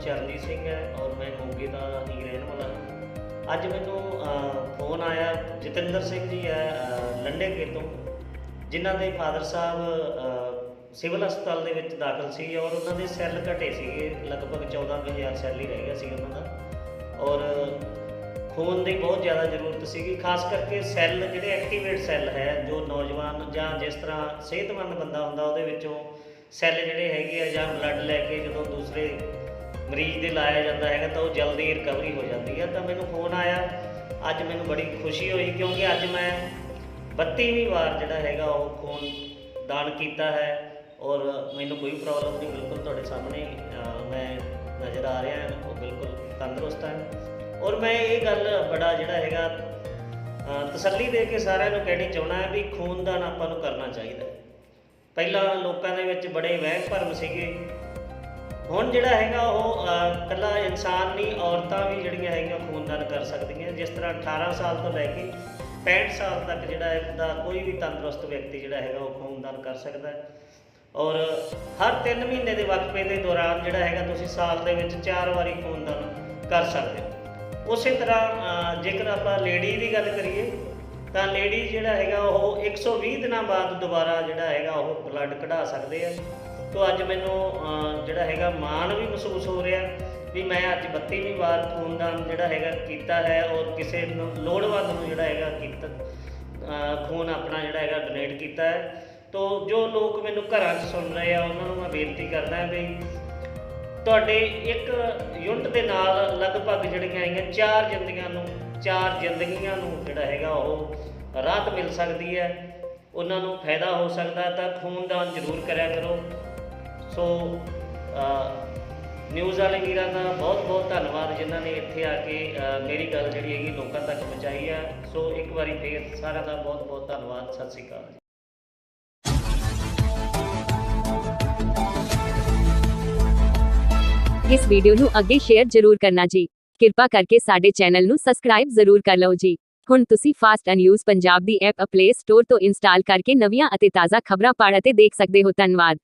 ਚਰਨਜੀਤ ਸਿੰਘ ਹੈ ਔਰ ਮੈਂ ਮੋਗੇ ਦਾ ਹੀ ਰਹਿਣ ਵਾਲਾ ਹਾਂ। ਅੱਜ ਮੈਨੂੰ ਫੋਨ ਆਇਆ ਜਤਿੰਦਰ ਸਿੰਘ ਜੀ ਹੈ ਅ, ਲੰਡੇ ਤੋਂ ਜਿਨ੍ਹਾਂ ਦੇ ਫਾਦਰ ਸਾਹਿਬ ਸਿਵਲ ਹਸਪਤਾਲ ਦੇ ਵਿੱਚ ਦਾਖਲ ਸੀ ਔਰ ਉਹਨਾਂ ਦੇ ਸੈੱਲ ਘਟੇ ਸੀਗੇ ਲਗਭਗ 14000 ਸੈੱਲ ਹੀ ਰਹਿ ਗਿਆ ਸੀ ਉਹਨਾਂ ਦਾ। ਔਰ ਖੂਨ ਦੀ ਬਹੁਤ ਜ਼ਿਆਦਾ ਜ਼ਰੂਰਤ ਸੀਗੀ ਖਾਸ ਕਰਕੇ ਸੈੱਲ ਜਿਹੜੇ ਐਕਟੀਵੇਟ ਸੈੱਲ ਹੈ ਜੋ ਨੌਜਵਾਨ ਜਾਂ ਜਿਸ ਤਰ੍ਹਾਂ ਸਿਹਤਮੰਦ ਬੰਦਾ ਹੁੰਦਾ ਉਹਦੇ ਵਿੱਚੋਂ ਸੈੱਲ ਜਿਹੜੇ ਹੈਗੇ ਆ ਜਾਂ ਬਲੱਡ ਲੈ ਕੇ ਜਦੋਂ ਦੂਸਰੇ ਮਰੀਜ਼ ਦੇ ਲਾਇਆ ਜਾਂਦਾ ਹੈਗਾ ਤਾਂ ਉਹ ਜਲਦੀ ਰਿਕਵਰੀ ਹੋ ਜਾਂਦੀ ਹੈ। ਤਾਂ ਮੈਨੂੰ ਫੋਨ ਆਇਆ। ਅੱਜ ਮੈਨੂੰ ਬੜੀ ਖੁਸ਼ੀ ਹੋਈ ਕਿਉਂਕਿ ਅੱਜ ਮੈਂ 32ਵੀਂ ਵਾਰ ਜਿਹੜਾ ਹੈਗਾ ਉਹ ਖੂਨ ਦਾਨ ਕੀਤਾ ਹੈ ਔਰ ਮੈਨੂੰ ਕੋਈ ਪ੍ਰੋਬਲਮ ਨਹੀਂ, ਬਿਲਕੁਲ ਤੁਹਾਡੇ ਸਾਹਮਣੇ ਮੈਂ ਨਜ਼ਰ ਆ ਰਿਹਾ ਹਾਂ। ਉਹ ਬਿਲਕੁਲ ਤੰਦਰੁਸਤ ਹਾਂ। ਔਰ ਮੈਂ ਇਹ ਗੱਲ ਬੜਾ ਜਿਹੜਾ ਹੈਗਾ ਤਸੱਲੀ ਦੇ ਕੇ ਸਾਰਿਆਂ ਨੂੰ ਕਹਿਣੀ ਚਾਹਣਾ ਹੈ ਵੀ ਖੂਨਦਾਨ ਆਪਾਂ ਨੂੰ ਕਰਨਾ ਚਾਹੀਦਾ ਪਹਿਲਾਂ ਲੋਕਾਂ ਦੇ ਵਿੱਚ ਬੜੇ ਵਹਿਮ ਭਰਮ ਸੀਗੇ। ਹੁਣ ਜਿਹੜਾ ਹੈਗਾ ਉਹ ਅਹ, ਇਕੱਲਾ ਇਨਸਾਨ ਨਹੀਂ ਔਰਤਾਂ ਵੀ ਜਿਹੜੀਆਂ ਹੈਗੀਆਂ ਖੂਨਦਾਨ ਕਰ ਸਕਦੀਆਂ। ਜਿਸ ਤਰ੍ਹਾਂ 18 ਸਾਲ ਤੋਂ ਲੈ ਕੇ 65 ਸਾਲ ਤੱਕ ਜਿਹੜਾ ਦਾ ਕੋਈ ਵੀ ਤੰਦਰੁਸਤ ਵਿਅਕਤੀ ਜਿਹੜਾ ਹੈਗਾ ਉਹ ਖੂਨਦਾਨ ਕਰ ਸਕਦਾ ਹੈ। ਔਰ ਹਰ 3 ਮਹੀਨੇ ਦੇ ਵਕਫੇ ਦੇ ਦੌਰਾਨ ਜਿਹੜਾ ਹੈਗਾ ਤੁਸੀਂ ਸਾਲ ਦੇ ਵਿੱਚ 4 ਵਾਰੀ ਖੂਨਦਾਨ ਕਰ ਸਕਦੇ ਹੋ। ਉਸੇ ਤਰ੍ਹਾਂ ਜੇਕਰ ਆਪਾਂ ਲੇਡੀ ਦੀ ਗੱਲ ਕਰੀਏ ਤਾਂ ਲੇਡੀ ਜਿਹੜਾ ਹੈਗਾ ਉਹ 120 ਦਿਨਾਂ ਬਾਅਦ ਦੁਬਾਰਾ ਜਿਹੜਾ ਹੈਗਾ ਉਹ ਬਲੱਡ ਕਢਾ ਸਕਦੇ ਆ। ਤੋਂ ਅੱਜ ਮੈਨੂੰ ਜਿਹੜਾ ਹੈਗਾ ਮਾਣ ਵੀ ਮਹਿਸੂਸ ਹੋ ਰਿਹਾ ਵੀ ਮੈਂ ਅੱਜ 32ਵੀਂ ਵਾਰ ਖੂਨਦਾਨ ਜਿਹੜਾ ਹੈਗਾ ਕੀਤਾ ਹੈ ਔਰ ਕਿਸੇ ਨੂੰ ਲੋੜਵੰਦ ਨੂੰ ਜਿਹੜਾ ਹੈਗਾ ਕੀਤਾ ਖੂਨ ਆਪਣਾ ਜਿਹੜਾ ਹੈਗਾ ਡੋਨੇਟ ਕੀਤਾ ਹੈ। ਤੋਂ, ਜੋ ਲੋਕ ਮੈਨੂੰ ਘਰਾਂ 'ਚ ਸੁਣ ਰਹੇ ਆ, ਉਹਨਾਂ ਨੂੰ ਮੈਂ ਬੇਨਤੀ ਕਰਦਾ ਵੀ ਤੁਹਾਡੇ ਇੱਕ ਯੂਨਿਟ ਦੇ ਨਾਲ ਲਗਭਗ ਜਿਹੜੀਆਂ ਹੈਗੀਆਂ ਚਾਰ ਜ਼ਿੰਦਗੀਆਂ ਨੂੰ, ਚਾਰ ਜ਼ਿੰਦਗੀਆਂ ਨੂੰ ਜਿਹੜਾ ਹੈਗਾ ਉਹ ਰਾਹਤ ਮਿਲ ਸਕਦੀ ਹੈ। ਉਹਨਾਂ ਨੂੰ ਫਾਇਦਾ ਹੋ ਸਕਦਾ ਤਾਂ ਖੂਨਦਾਨ ਜ਼ਰੂਰ ਕਰਿਆ ਕਰੋ। ਸੋ ਨਿਊਜ਼ ਵਾਲੇ ਵੀਰਾਂ ਦਾ ਬਹੁਤ ਬਹੁਤ ਧੰਨਵਾਦ ਜਿਨ੍ਹਾਂ ਨੇ ਇੱਥੇ ਆ ਕੇ ਅ, ਮੇਰੀ ਗੱਲ ਜਿਹੜੀ ਹੈਗੀ ਲੋਕਾਂ ਤੱਕ ਪਹੁੰਚਾਈ ਹੈ ਸੋ ਇੱਕ ਵਾਰੀ ਫੇਰ ਸਾਰਿਆਂ ਦਾ ਬਹੁਤ ਬਹੁਤ ਧੰਨਵਾਦ। ਸਤਿ ਸ਼੍ਰੀ ਅਕਾਲ ਇਸ ਵੀਡੀਓ ਨੂੰ ਅੱਗੇ ਸ਼ੇਅਰ ਜ਼ਰੂਰ ਕਰਨਾ ਜੀ। ਕਿਰਪਾ ਕਰਕੇ ਸਾਡੇ ਚੈਨਲ ਨੂੰ ਸਬਸਕ੍ਰਾਈਬ ਜ਼ਰੂਰ ਕਰ ਲਓ ਜੀ। ਹੁਣ ਤੁਸੀਂ ਫਾਸਟ ਐਂਡ ਨਿਊਜ਼ ਪੰਜਾਬ ਦੀ ਐਪ ਪਲੇ ਸਟੋਰ ਤੋਂ ਇੰਸਟਾਲ ਕਰਕੇ ਨਵੀਆਂ ਅਤੇ ਤਾਜ਼ਾ ਖਬਰਾਂ ਪੜ੍ਹ ਅਤੇ ਦੇਖ ਸਕਦੇ ਹੋ। ਧੰਨਵਾਦ।